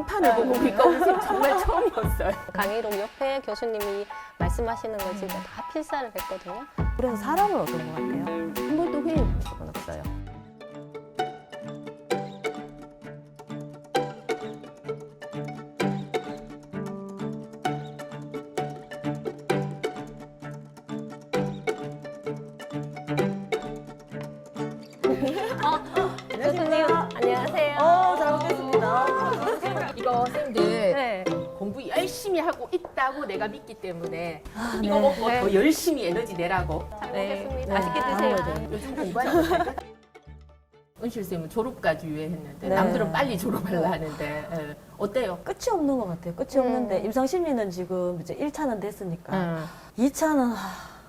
간판을 보고 우리가 웃음 정말 처음이었어요. 강의록 옆에 교수님이 말씀하시는 걸 진짜 다 필사를 했거든요. 그래서 사람은 어떤 것 같아요? 한 번도 후회해본 적은 있다고 내가 믿기 때문에 아, 이거 네. 먹고 네. 더 열심히 에너지 내라고. 잘 네. 먹겠습니다. 네. 맛있게 아, 드세요. 네. 요즘 공부하는 거 은실 쌤은 졸업까지 유예했는데 네. 남들은 빨리 졸업하려 하는데 예. 어때요? 끝이 없는 것 같아요. 끝이 음. 없는데 임상 심리는 지금 이제 1차는 됐으니까 응. 2차는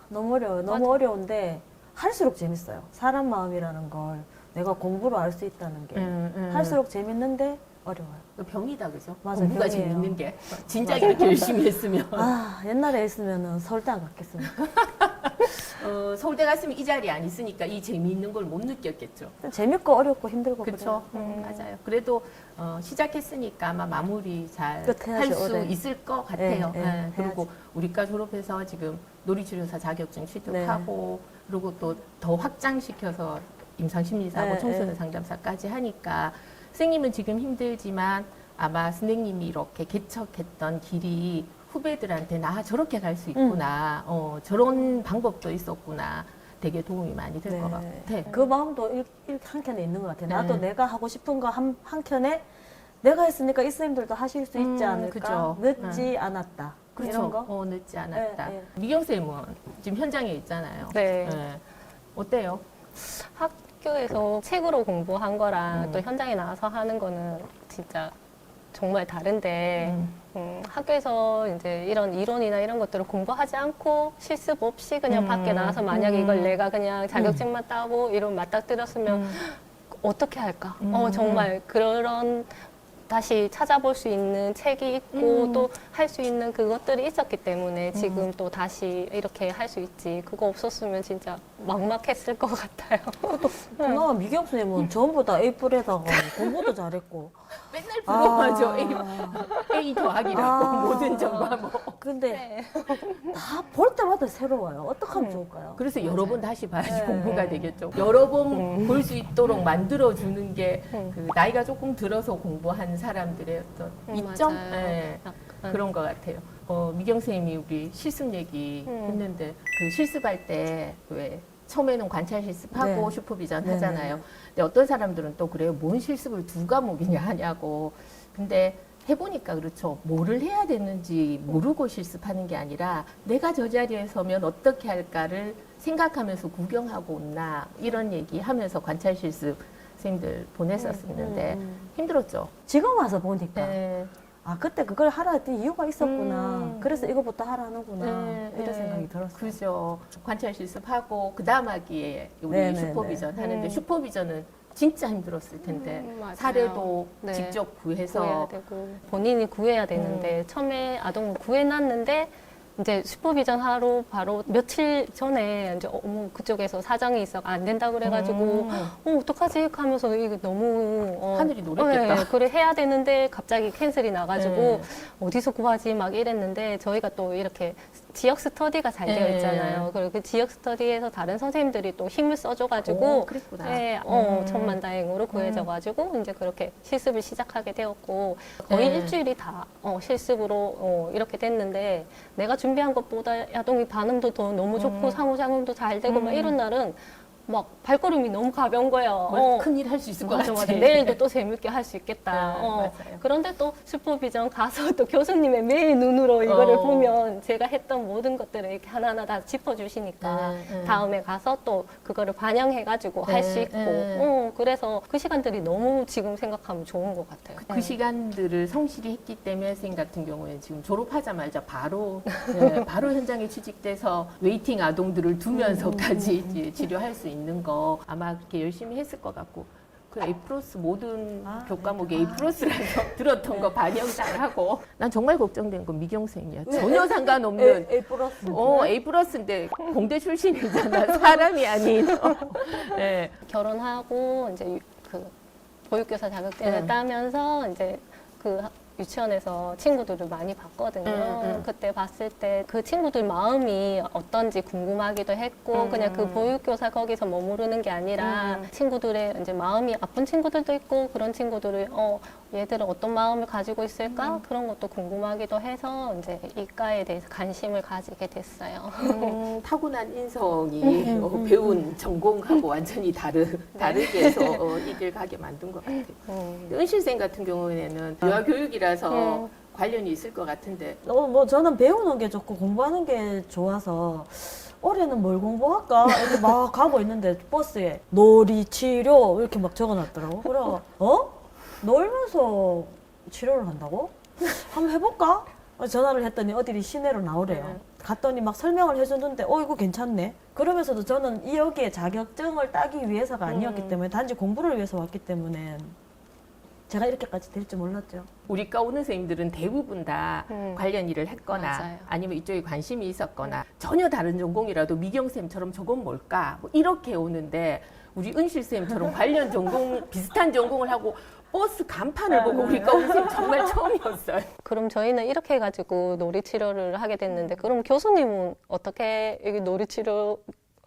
너무 어려워요. 너무. 어려운데 할수록 재밌어요. 사람 마음이라는 걸 내가 공부로 알 수 있다는 게 응, 응. 할수록 재밌는데 어려워요. 그 병이다 그죠? 맞아요, 공부가 병이에요. 재밌는 게 진작 이렇게 열심히 했으면 아 옛날에 했으면 서울대 안 갔겠습니까? 어, 서울대 갔으면 이 자리에 안 있으니까 이 재미있는 걸 못 느꼈겠죠. 재밌고 어렵고 힘들고 그렇죠. 그래요. 맞아요. 그래도 어, 시작했으니까 아마 마무리 잘 끝 해야죠, 할수 올해. 있을 것 같아요. 네, 네, 네, 그리고 우리과 졸업해서 지금 놀이치료사 자격증 취득하고 그리고 또 더 확장시켜서 임상심리사고 네, 청소년 네. 상담사까지 하니까 선생님은 지금 힘들지만 아마 선생님이 이렇게 개척했던 길이 후배들한테 나 저렇게 갈 수 있구나, 어, 저런 방법도 있었구나, 되게 도움이 많이 될것 네. 같아. 그 마음도 일, 일 한켠에 있는 것 같아요. 나도 네. 내가 하고 싶은 거 한, 한켠에 내가 했으니까 이 선생님들도 하실 수 있지 음, 않을까? 그죠. 늦지 않았다. 그렇죠. 이런 거? 어, 늦지 않았다. 네, 미경 쌤은 지금 현장에 있잖아요. 네. 네. 어때요? 학 교에서 책으로 공부한 거랑 음. 또 현장에 나와서 하는 거는 진짜 정말 다른데 음. 음, 학교에서 이제 이런 이론이나 이런 것들을 공부하지 않고 실습 없이 그냥 음. 밖에 나가서 만약에 음. 이걸 내가 그냥 자격증만 따고 이런 맞닥뜨렸으면 어떻게 할까? 어 음. 정말 그런 다시 찾아볼 수 있는 책이 있고 음. 또할 수 있는 그것들이 있었기 때문에 지금 또 다시 이렇게 할 수 있지. 그거 없었으면 진짜 막막했을 것 같아요. 그나마 미경 선생님은 전부 다 A+에다가 공부도 잘했고. 맨날 부러워하죠. A, 아, A 더하기라고 아. 모든 점과 뭐. 근데 네. 다 볼 때마다 새로워요. 어떻게 하면 좋을까요? 그래서 여러 번 다시 봐야지 네. 공부가 되겠죠. 여러 번 음. 볼수 있도록 만들어 주는 게 음. 그 나이가 조금 들어서 공부한 사람들의 어떤 음, 이점 맞아요. 네, 약간 그런 것 같아요. 어, 미경 선생님이 우리 실습 얘기 음. 했는데 그 실습할 때 왜 처음에는 관찰 실습하고 네. 슈퍼비전 네, 하잖아요. 근데 어떤 사람들은 또 그래요. 뭔 실습을 두 과목이냐 하냐고. 근데 해보니까 그렇죠. 뭐를 해야 되는지 모르고 실습하는 게 아니라 내가 저 자리에 서면 어떻게 할까를 생각하면서 구경하고 온나 이런 얘기 하면서 관찰 실습 선생님들 보냈었었는데 음, 음. 힘들었죠. 지금 와서 보니까 네. 아 그때 그걸 하라 했더니 이유가 있었구나. 음. 그래서 이거부터 하라는구나. 네, 이런 네. 생각이 들었어요. 그죠. 관찰 실습하고 그 다음 하기에 우리 네, 네, 슈퍼비전 네. 하는데 음. 슈퍼비전은 진짜 힘들었을 텐데 음, 맞아요. 사례도 네. 직접 구해야 구해서 되고 본인이 구해야 되는데 처음에 아동을 구해놨는데 이제 슈퍼비전 하러 바로 며칠 전에 이제 어머 그쪽에서 사정이 있어 안 된다 그래가지고 음. 어 어떡하지 하면서 이게 너무 어, 하늘이 노랬겠다. 네, 그래 해야 되는데 갑자기 캔슬이 나가지고 네. 어디서 구하지 막 이랬는데 저희가 또 이렇게 지역 스터디가 잘 되어 네. 있잖아요. 그리고 그 지역 스터디에서 다른 선생님들이 또 힘을 써줘가지고 오. 네, 어, 음. 천만다행으로 구해져가지고 이제 그렇게 실습을 시작하게 되었고 거의 네. 일주일이 다 어, 실습으로 어, 이렇게 됐는데 내가 준비한 것보다 야동이 반응도 더 너무 좋고 음. 상호작용도 잘 되고 막 음. 이런 날은 막 발걸음이 너무 가벼운 거예요. 뭐 어. 큰일 할 수 있을 것 맞아, 같아. 맞아. 내일도 또 재밌게 할 수 있겠다. 네, 어. 맞아요. 그런데 또 슈퍼비전 가서 또 교수님의 매일 눈으로 이거를 어. 보면 제가 했던 모든 것들을 이렇게 하나하나 다 짚어주시니까 네, 네. 다음에 가서 또 그거를 반영해가지고 할수 네, 있고 네. 어, 그래서 그 시간들이 너무 지금 생각하면 좋은 것 같아요. 그 시간들을 성실히 했기 때문에 선생님 같은 경우에는 지금 졸업하자마자 바로 네, 바로 현장에 취직돼서 웨이팅 아동들을 두면서까지 이제 치료할 수 있는 거 아마 그렇게 열심히 했을 것 같고 그 A 플러스 모든 아, 교과목에 네. A 플러스라서 들었던 거 반영 잘 하고 난 정말 걱정된 건 미경 쌤이야 전혀 상관없는 A, A 플러스. 어 A 플러스인데 공대 출신이잖아 사람이 아닌 어. 네. 결혼하고 이제 유- 그 보육교사 자격증을 네. 따면서 이제 그 유치원에서 친구들을 많이 봤거든요. 음, 음. 그때 봤을 때 그 친구들 마음이 어떤지 궁금하기도 했고 음. 그냥 그 보육교사 거기서 머무르는 게 아니라 음. 친구들의 이제 마음이 아픈 친구들도 있고 그런 친구들을 어 얘들은 어떤 마음을 가지고 있을까 음. 그런 것도 궁금하기도 해서 이제 이과에 대해서 관심을 가지게 됐어요. 음, 타고난 인성이 음, 어, 음, 배운 전공하고 완전히 다르, 다르게 해서 어, 이길 가게 만든 것 같아요. 음. 은실생 같은 경우에는 유아 교육이라서 음. 관련이 있을 것 같은데 어, 뭐 저는 배우는 게 좋고 공부하는 게 좋아서 올해는 뭘 공부할까 이렇게 막 가고 있는데 버스에 놀이 치료 이렇게 막 적어놨더라고. 그래 어 놀면서 치료를 한다고? 한번 해볼까? 전화를 했더니 어디 시내로 나오래요. 네. 갔더니 막 설명을 해주는데 어 이거 괜찮네. 그러면서도 저는 이 여기에 자격증을 따기 위해서가 아니었기 음. 때문에 단지 공부를 위해서 왔기 때문에 제가 이렇게까지 될 줄 몰랐죠. 우리과 오는 선생님들은 대부분 다 음. 관련 일을 했거나 맞아요. 아니면 이쪽에 관심이 있었거나 전혀 다른 전공이라도 미경 쌤처럼 저건 뭘까 뭐 이렇게 오는데 우리 은실 쌤처럼 관련 전공 비슷한 전공을 하고 버스 간판을 보고 우리과 오는 선생님 정말 처음이었어요. 그럼 저희는 이렇게 해가지고 놀이 치료를 하게 됐는데 그럼 교수님은 어떻게 여기 놀이 치료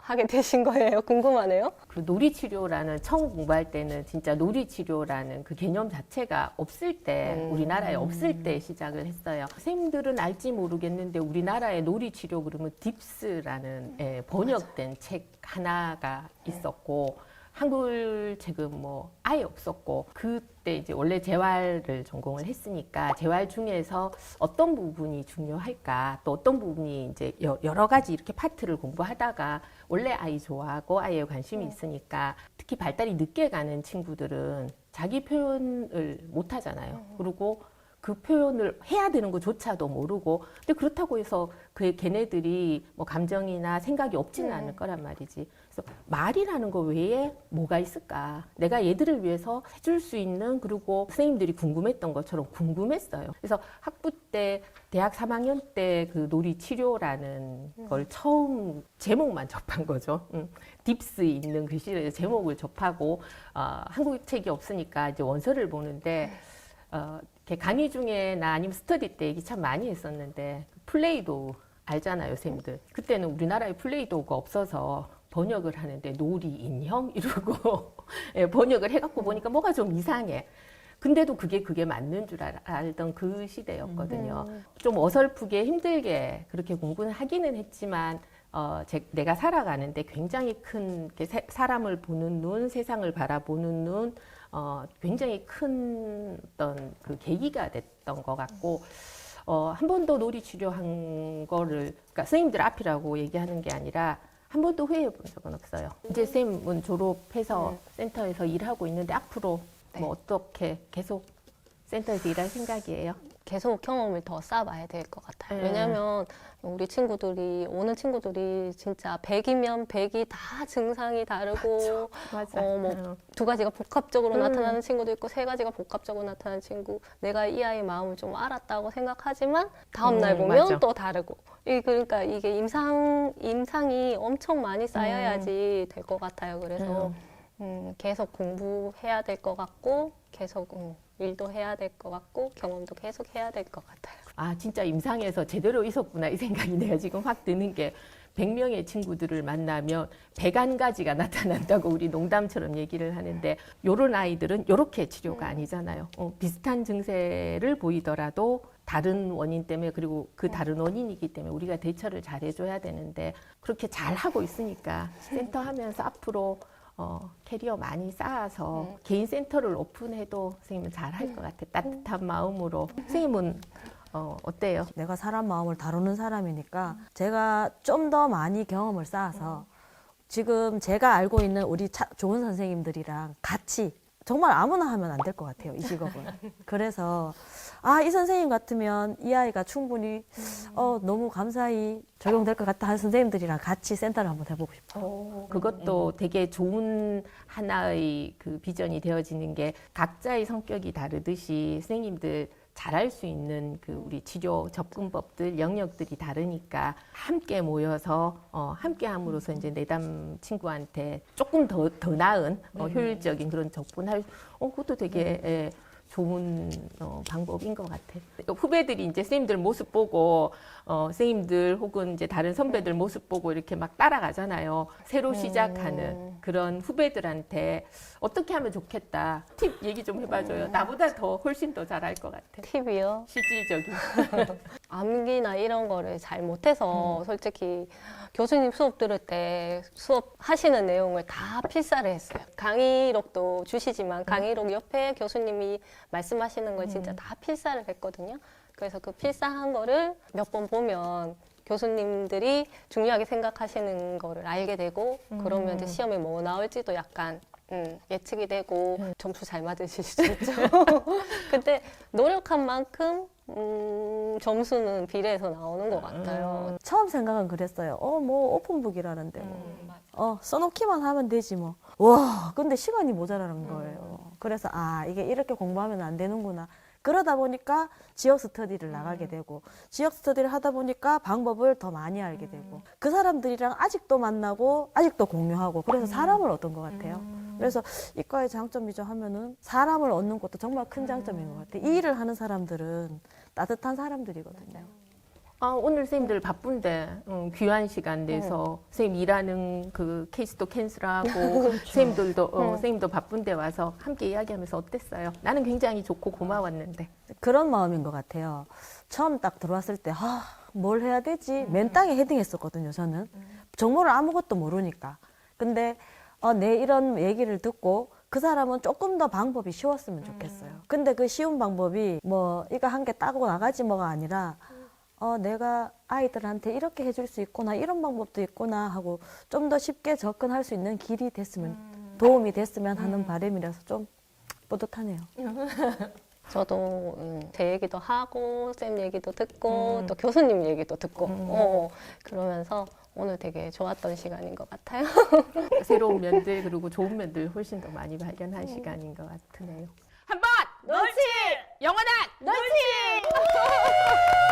하게 되신 거예요? 궁금하네요. 그 놀이치료라는 처음 공부할 때는 진짜 놀이치료라는 그 개념 자체가 없을 때 음. 우리나라에 없을 때 시작을 했어요. 선생님들은 알지 모르겠는데 우리나라에 놀이치료 그러면 딥스라는 예, 번역된 책 하나가 있었고 한글 책은 뭐 아예 없었고 그때 이제 원래 재활을 전공을 했으니까 재활 중에서 어떤 부분이 중요할까 또 어떤 부분이 이제 여- 여러 가지 이렇게 파트를 공부하다가 원래 아이 좋아하고 아이에 관심이 있으니까 특히 발달이 늦게 가는 친구들은 자기 표현을 못 하잖아요. 그리고 그 표현을 해야 되는 것조차도 모르고 근데 그렇다고 해서 그 걔네들이 뭐 감정이나 생각이 없지는 네. 않을 거란 말이지. 그래서 말이라는 거 외에 뭐가 있을까? 내가 얘들을 위해서 해줄 수 있는 그리고 선생님들이 궁금했던 것처럼 궁금했어요. 그래서 학부 때 대학 3학년 때 그 놀이 치료라는 걸 처음 제목만 접한 거죠. 음. 딥스 있는 글씨를 제목을 접하고 어, 한국 책이 없으니까 이제 원서를 보는데 어, 이렇게 강의 중에 나 아니면 스터디 때 얘기 참 많이 했었는데 플레이도 알잖아요, 선생님들. 그때는 우리나라에 플레이도가 없어서 번역을 하는데 놀이 인형 이러고 예, 번역을 해갖고 보니까 뭐가 좀 이상해. 근데도 그게 그게 맞는 줄 알- 알던 그 시대였거든요. 좀 어설프게 힘들게 그렇게 공부는 하기는 했지만 어, 제, 내가 살아가는데 굉장히 큰 세- 사람을 보는 눈, 세상을 바라보는 눈, 어, 굉장히 큰 어떤 그 계기가 됐던 것 같고 어, 한 번도 놀이 치료한 거를 그러니까 선생님들 앞이라고 얘기하는 게 아니라 한 번도 후회해 본 적은 없어요. 이제 쌤은 졸업해서 네. 센터에서 일하고 있는데 앞으로 네. 뭐 어떻게 계속 센터에서 일할 생각이에요? 계속 경험을 더 쌓아봐야 될 것 같아요. 네. 왜냐하면 우리 친구들이 오는 친구들이 진짜 100이면 100이 다 증상이 다르고. 어, 뭐두 가지가 복합적으로 음. 나타나는 친구도 있고 세 가지가 복합적으로 나타나는 친구. 내가 이 아이 마음을 좀 알았다고 생각하지만 다음 날 음, 보면 맞아. 또 다르고. 이 그러니까 이게 임상 임상이 엄청 많이 쌓여야지 될 것 같아요. 그래서 음. 음, 계속 공부해야 될 것 같고 계속 음, 일도 해야 될 것 같고 경험도 계속 해야 될 것 같아요. 아 진짜 임상에서 제대로 있었구나 이 생각이 내가 지금 확 드는 게 100명의 친구들을 만나면 101가지가 나타난다고 우리 농담처럼 얘기를 하는데 요런 아이들은 요렇게 치료가 아니잖아요. 어, 비슷한 증세를 보이더라도 다른 원인 때문에 그리고 그 다른 원인이기 때문에 우리가 대처를 잘 해줘야 되는데 그렇게 잘 하고 있으니까 센터 하면서 앞으로 어, 캐리어 많이 쌓아서 음. 개인 센터를 오픈해도 선생님은 잘 할 것 같아. 따뜻한 마음으로. 선생님은 어, 어때요? 내가 사람 마음을 다루는 사람이니까 제가 좀 더 많이 경험을 쌓아서 지금 제가 알고 있는 우리 차- 좋은 선생님들이랑 같이 정말 아무나 하면 안 될 것 같아요 이 직업은. 그래서 아 이 선생님 같으면 이 아이가 충분히 어 너무 감사히 적용될 것 같다 하는 선생님들이랑 같이 센터를 한번 해보고 싶어요. 그것도 되게 좋은 하나의 그 비전이 되어지는 게 각자의 성격이 다르듯이 선생님들 잘할 수 있는 그 우리 치료 접근법들 영역들이 다르니까 함께 모여서 어, 함께 함으로써 이제 내담 친구한테 조금 더 더 나은 어, 효율적인 그런 접근할 어 그것도 되게 예, 좋은 어, 방법인 것 같아. 후배들이 이제 선생님들 모습 보고 어, 선생님들 혹은 이제 다른 선배들 모습 보고 이렇게 막 따라가잖아요. 새로 시작하는 그런 후배들한테 어떻게 하면 좋겠다. 팁 얘기 좀 해봐줘요. 나보다 더 훨씬 더 잘할 것 같아. 팁이요. 실질적인. 암기나 이런 거를 잘 못해서 솔직히 교수님 수업 들을 때 수업 하시는 내용을 다 필사를 했어요. 강의록도 주시지만 강의록 옆에 교수님이 말씀하시는 걸 진짜 다 필사를 했거든요. 그래서 그 필사한 거를 몇 번 보면 교수님들이 중요하게 생각하시는 거를 알게 되고 그러면 이제 시험에 뭐 나올지도 약간 음, 예측이 되고 점수 잘 맞으실 수 있죠. 근데 노력한 만큼 음, 점수는 비례해서 나오는 것 같아요. 처음 생각은 그랬어요. 어, 뭐 오픈북이라는데 뭐. 음. 어, 써놓기만 하면 되지 뭐. 와, 근데 시간이 모자라는 거예요. 그래서 아, 이게 이렇게 공부하면 안 되는구나. 그러다 보니까 지역 스터디를 나가게 되고 지역 스터디를 하다 보니까 방법을 더 많이 알게 되고 그 사람들이랑 아직도 만나고 아직도 공유하고 그래서 사람을 얻은 것 같아요. 그래서 이과의 장점이죠 하면은 사람을 얻는 것도 정말 큰 장점인 것 같아요. 이 일을 하는 사람들은 따뜻한 사람들이거든요. 아, 오늘 선생님들 바쁜데 음, 귀한 시간 내서 선생님 일하는 그 케이스도 캔슬하고 선생님들도 어, 선생님도 바쁜데 와서 함께 이야기하면서 어땠어요? 나는 굉장히 좋고 고마웠는데. 그런 마음인 것 같아요. 처음 딱 들어왔을 때, 아, 뭘 해야 되지? 맨 땅에 헤딩했었거든요, 저는. 정보를 아무것도 모르니까. 근데, 어, 내 이런 얘기를 듣고, 그 사람은 조금 더 방법이 쉬웠으면 좋겠어요. 근데 그 쉬운 방법이, 뭐, 이거 한 개 따고 나가지 뭐가 아니라, 어, 내가 아이들한테 이렇게 해줄 수 있구나, 이런 방법도 있구나 하고, 좀 더 쉽게 접근할 수 있는 길이 됐으면, 도움이 됐으면 하는 바람이라서 좀 뿌듯하네요. 저도 음, 제 얘기도 하고 쌤 얘기도 듣고 또 교수님 얘기도 듣고 어, 그러면서 오늘 되게 좋았던 시간인 것 같아요. 새로운 면들 그리고 좋은 면들 훨씬 더 많이 발견한 시간인 것 같으네요. 한번! 놓치 영원한! 놓치